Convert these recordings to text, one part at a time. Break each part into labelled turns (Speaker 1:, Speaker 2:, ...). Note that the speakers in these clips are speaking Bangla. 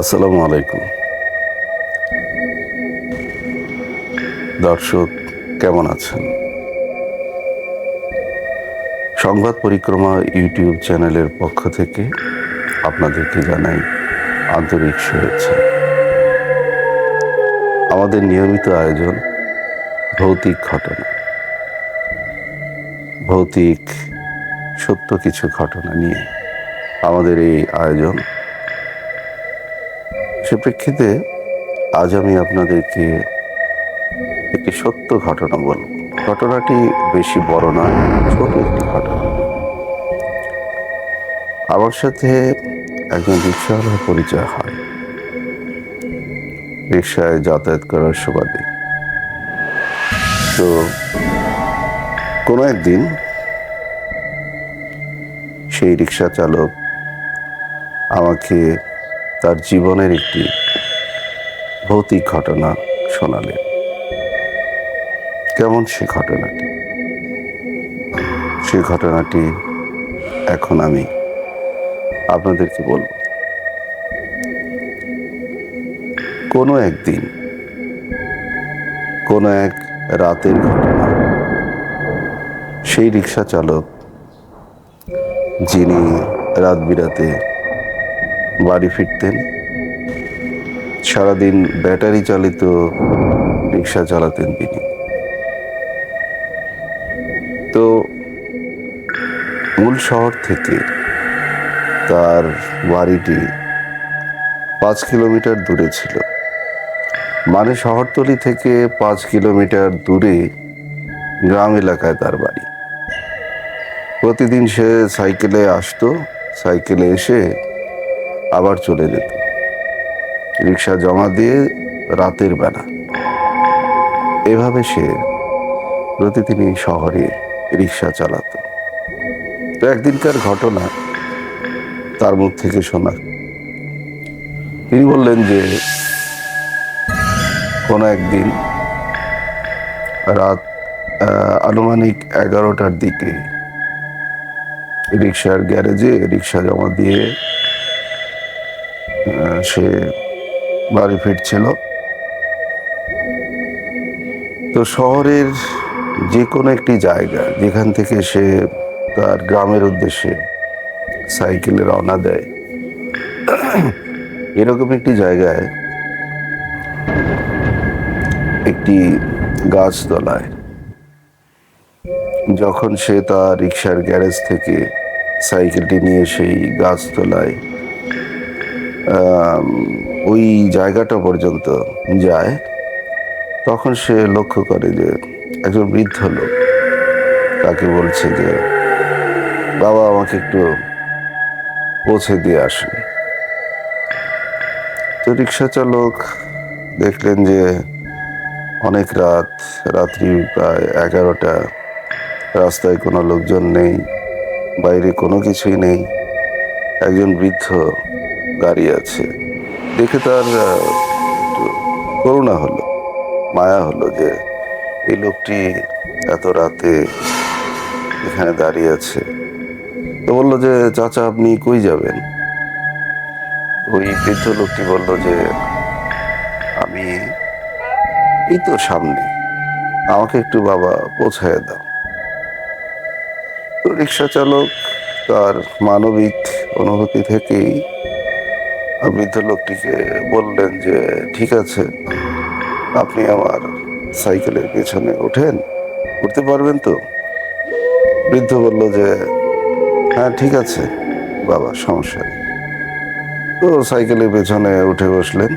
Speaker 1: আসসালামু আলাইকুম। দর্শক, কেমন আছেন? সংবাদ পরিক্রমা ইউটিউব চ্যানেলের পক্ষ থেকে আপনাদেরকে জানাই আন্তরিক শুভেচ্ছা। আমাদের নিয়মিত আয়োজন ভৌতিক ঘটনা। ভৌতিক সত্য কিছু ঘটনা নিয়ে। আমাদের এই আয়োজন সে প্রেক্ষিতে আজ আমি আপনাদেরকে একটি সত্য ঘটনা বলব। ঘটনাটি বেশি বড় নয়, ছোট একটি ঘটনা। আমার সাথে একজন রিক্সাওয়ালার পরিচয় হয়। রিক্সায় যাতায়াত করার সুবাদে। তো, কোনো একদিন সেই রিক্সা চালক আমাকে তার জীবনের একটি ভৌতিক ঘটনা শোনালেন। কেমন সে ঘটনাটি? সে ঘটনাটি এখন আমি আপনাদেরকে বলব। কোনো একদিন, কোনো এক রাতের ঘটনা, সেই রিক্সা চালক, যিনি রাত বিরাতে বাড়ি ফিরতেন। সারাদিন ব্যাটারি চালিত রিক্সা চালাতেন তিনি। তো মূল শহর থেকে তার বাড়িটি পাঁচ কিলোমিটার দূরে ছিল। মানে শহরতলি থেকে পাঁচ কিলোমিটার দূরে গ্রাম এলাকায় তার বাড়ি। প্রতিদিন সে সাইকেলে আসতো, সাইকেলে এসে আবার চলে যেত। রিক্সা জমা দিয়ে রাতের বেলা। এভাবে সে প্রতিদিনই শহরে রিক্সা চালাতো। তো একদিনকার ঘটনা তার মুখ থেকে শোনা তিনি বললেন যে, কোনো একদিন রাত আনুমানিক এগারোটার দিকে রিক্সার গ্যারেজে রিক্সা জমা দিয়ে সে বাড়ি ফিরছিল। তো শহরের যে কোনো একটি জায়গা যেখান থেকে সে তার গ্রামের উদ্দেশ্যে সাইকেলে রওনা দেয় এরকম একটি জায়গায় একটি গাছ গাছতলায় যখন সে তার রিক্সার গ্যারেজ থেকে সাইকেলটি নিয়ে সেই গাছতলায় আম, ওই জায়গাটা পর্যন্ত যায়, তখন সে লক্ষ্য করে যে একজন বৃদ্ধ লোক তাকে বলছে যে, বাবা, আমাকে একটু পৌঁছে দিয়ে আসেন। তো রিক্সা চালক দেখলেন যে অনেক রাত, রাত্রি প্রায় এগারোটা, রাস্তায় কোনো লোকজন নেই, বাইরে কোনো কিছুই নেই। একজন বৃদ্ধ দাঁড়িয়ে আছে। দেখে তার করুণা হলো, মায়া হলো যে এই লোকটি এত রাতে এখানে দাঁড়িয়ে আছে। তো বলল যে, চাচা, আপনি কই যাবেন? ওই বৃদ্ধ লোকটি বলল যে, আমি এই তো সামনে, আমাকে একটু বাবা পৌঁছায় দাও। তো রিক্সা চালক তার মানবিক অনুভূতি থেকেই বৃদ্ধ লোকটিকে বললেন যে, ঠিক আছে, আপনি আমার সাইকেলের পেছনে ওঠেন, উঠতে পারবেন তো? বৃদ্ধ বলল যে হ্যাঁ ঠিক আছে, বাবা, সমস্যা তো সাইকেলের পেছনে উঠে বসলেন।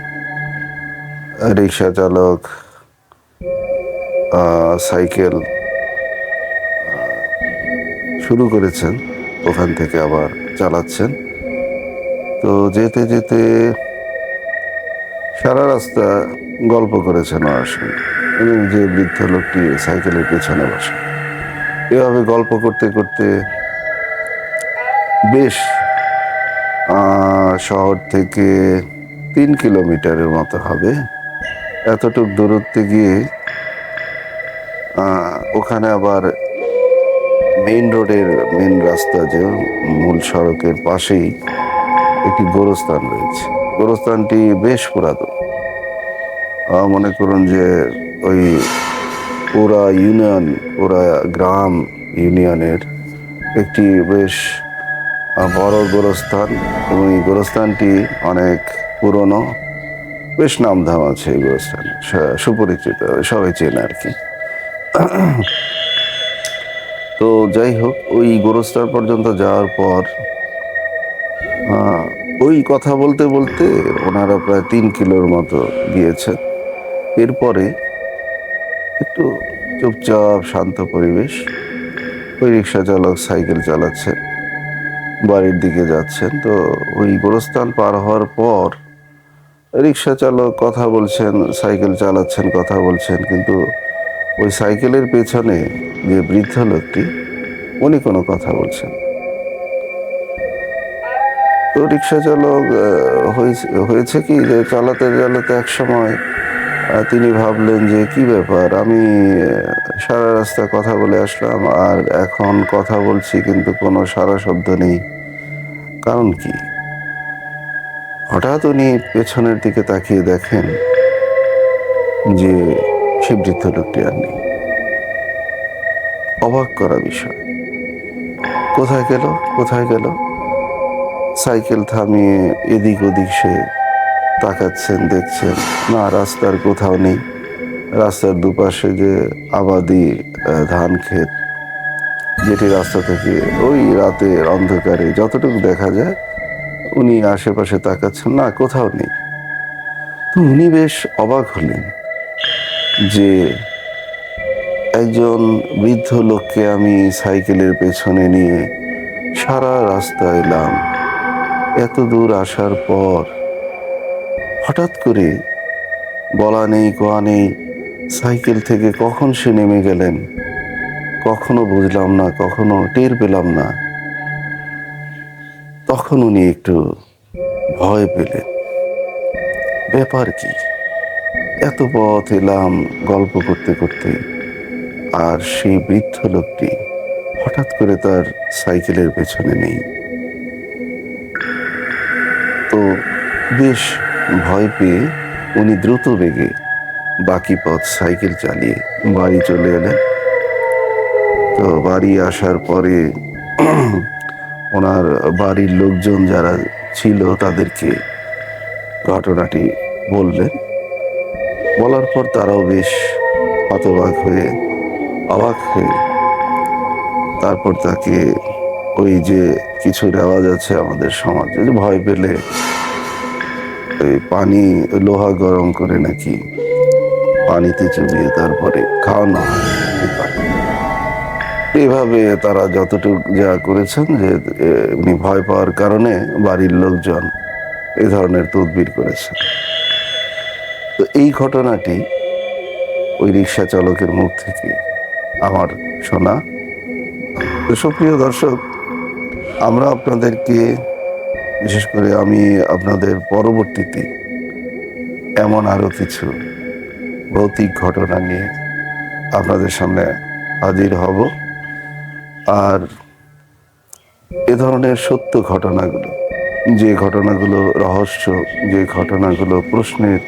Speaker 1: রিক্সা চালক সাইকেল শুরু করেছেন, ওখান থেকে আবার চালাচ্ছেন। তো যেতে যেতে সারা রাস্তা গল্প করেছেন ওনার সঙ্গে যে বৃদ্ধ লোকটি সাইকেলের পেছনে বসে। এভাবে গল্প করতে করতে বেশ শহর থেকে তিন কিলোমিটারের মতো হবে। এতটুক দূরত্বে গিয়ে ওখানে আবার মেইন রোডের মেন রাস্তা যে মূল সড়কের পাশেই একটি গোরস্থান রয়েছে। গোরস্থানটি বেশ পুরাতন। মনে করুন যে ওই পুরা ইউনিয়ন পুরা গ্রাম ইউনিয়নের একটি বেশ বড় গোরস্থান এবং এই গোরস্থানটি অনেক পুরনো। বেশ নামধাম আছে এই গোরস্থান। সুপরিচিত, সবাই চেনে আর কি। তো যাই হোক, ওই গোরস্থান পর্যন্ত যাওয়ার পর ওই কথা বলতে বলতে ওনারা প্রায় তিন কিলোর মতো গিয়েছেন এরপরে একটু চুপচাপ, শান্ত পরিবেশ, ওই রিক্সা চালক সাইকেল চালাচ্ছেন বাড়ির দিকে যাচ্ছেন তো ওই গোরস্থান পার হওয়ার পর রিক্সা চালক কথা বলছেন, সাইকেল চালাচ্ছেন, কথা বলছেন, কিন্তু ওই সাইকেলের পেছনে যে বৃদ্ধ লোকটি, উনি কোনো কথা বলছেন। তো রিক্সা চালক হয়েছে- কি যে চালাতে চালাতে এক সময় তিনি ভাবলেন যে কি ব্যাপার, আমি সারা রাস্তা কথা বলে আসলাম, আর এখন কথা বলছি কিন্তু কোনো সারা শব্দ নেই। কারণ কি? হঠাৎ উনি পেছনের দিকে তাকিয়ে দেখেন যে সে বৃদ্ধ লোকটি আর নেই। অবাক করা বিষয়। কোথায় গেল? কোথায় গেল? সাইকেল থামিয়ে এদিক ওদিক সে তাকাচ্ছেন, দেখছেন, না, রাস্তার কোথাও নেই। রাস্তার দুপাশে যে আবাদি ধান ক্ষেত, যেটি রাস্তা থেকে ওই রাতের অন্ধকারে যতটুকু দেখা যায়, উনি আশেপাশে তাকাচ্ছেন, না, কোথাও নেই। তো উনি বেশ অবাক হলেন যে একজন বৃদ্ধ লোককে আমি সাইকেলের পেছনে নিয়ে সারা রাস্তা এলাম। এত দূর আসার পর হঠাৎ করে বলা নেই, কোয়া নেই, সাইকেল থেকে কখন সে নেমে গেলেন? কখনো বুঝলাম না, কখনো টের পেলাম না। তখন উনি একটু ভয় পেলেন। ব্যাপার কি? এত পথ এলাম গল্প করতে করতে, আর সেই বৃদ্ধ লোকটি হঠাৎ করে তার সাইকেলের পেছনে নেই। তো বেশ ভয় পেয়ে উনি দ্রুত বেগে বাকি পথ সাইকেল চালিয়ে বাড়ি চলে এলেন। তো বাড়ি আসার পরে ওনার বাড়ির লোকজন যারা ছিল তাদেরকে ঘটনাটি বললেন। বলার পর তারাও বেশ হতবাক হয়ে, অবাক হয়ে তারপর তাকে ওই যে কিছু রেওয়াজ আছে আমাদের সমাজে, যে ভয় পেলে ওই পানি, লোহা গরম করে নাকি পানিতে চুবিয়ে তারপরে খাওয়ানো এভাবে তারা যতটুকু যা করেছেন যে উনি ভয় পাওয়ার কারণে বাড়ির লোকজন এ ধরনের তদবির করেছেন তো এই ঘটনাটি ওই রিক্সা চালকের মুখ থেকে আমার শোনা। সুপ্রিয় দর্শক আমরা আপনাদেরকে, বিশেষ করে আমি আপনাদের পরবর্তীতে এমন আরও কিছু ভৌতিক ঘটনা নিয়ে আপনাদের সামনে হাজির হব। আর এ ধরনের সত্য ঘটনাগুলো, যে ঘটনাগুলো রহস্য, যে ঘটনাগুলো প্রশ্নের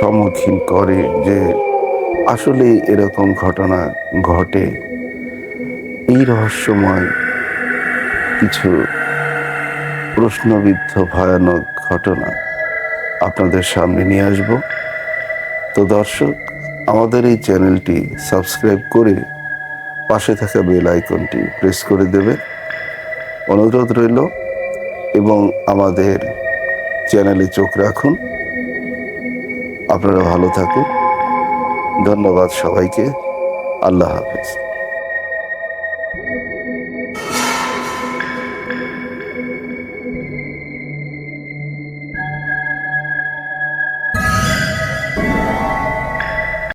Speaker 1: সম্মুখীন করে যে আসলে এরকম ঘটনা ঘটে, এই রহস্যময় কিছু প্রশ্নবিদ্ধ, ভয়ানক ঘটনা আপনাদের সামনে নিয়ে আসব। তো দর্শক, আমাদের এই চ্যানেলটি সাবস্ক্রাইব করে পাশে থাকা বেল আইকনটি প্রেস করে দেবে অনুরোধ রইল এবং আমাদের চ্যানেলে চোখ রাখুন। আপনারা ভালো থাকুন। ধন্যবাদ সবাইকে। আল্লাহ হাফেজ।